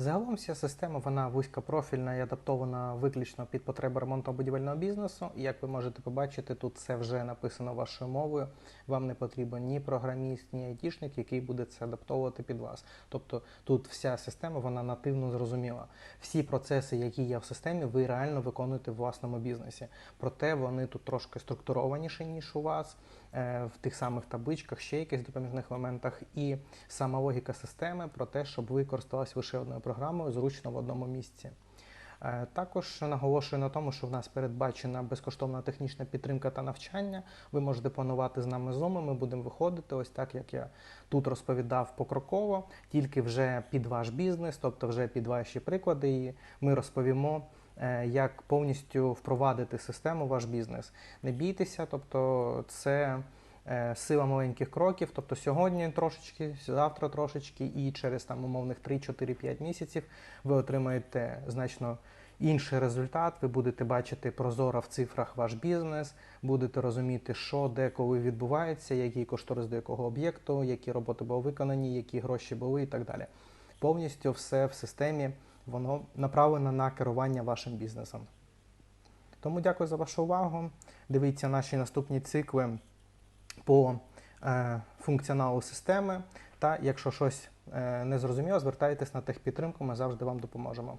Загалом вся система вона вузькопрофільна і адаптована виключно під потреби ремонтно-будівельного бізнесу. І як ви можете побачити, тут все вже написано вашою мовою. Вам не потрібен ні програміст, ні айтішник, який буде це адаптовувати під вас. Тобто тут вся система вона нативно зрозуміла. Всі процеси, які є в системі, ви реально виконуєте в власному бізнесі. Проте вони тут трошки структурованіші, ніж у вас, е, в тих самих табличках, ще якихось допоміжних моментах. І сама логіка системи про те, щоб ви користувалися лише одною програмою зручно в одному місці. Е, Також наголошую на тому, що в нас передбачена безкоштовна технічна підтримка та навчання. Ви можете планувати з нами Zoom, Ми будемо виходити, ось так як я тут розповідав покроково, тільки вже під ваш бізнес, тобто вже під ваші приклади. І ми розповімо, е, як повністю впровадити систему в ваш бізнес. Не бійтеся, тобто це сила маленьких кроків. Тобто сьогодні трошечки, завтра трошечки, і через там умовних 3-4-5 місяців ви отримаєте значно інший результат. Ви будете бачити прозоро в цифрах ваш бізнес, будете розуміти, що де коли відбувається, який кошторис до якого об'єкту, які роботи були виконані, які гроші були і так далі. Повністю все в системі воно направлено на керування вашим бізнесом. Тому дякую за вашу увагу. Дивіться наші наступні цикли по е, функціоналу системи. Та якщо щось е, не зрозуміло, звертайтесь на техпідтримку, ми завжди вам допоможемо.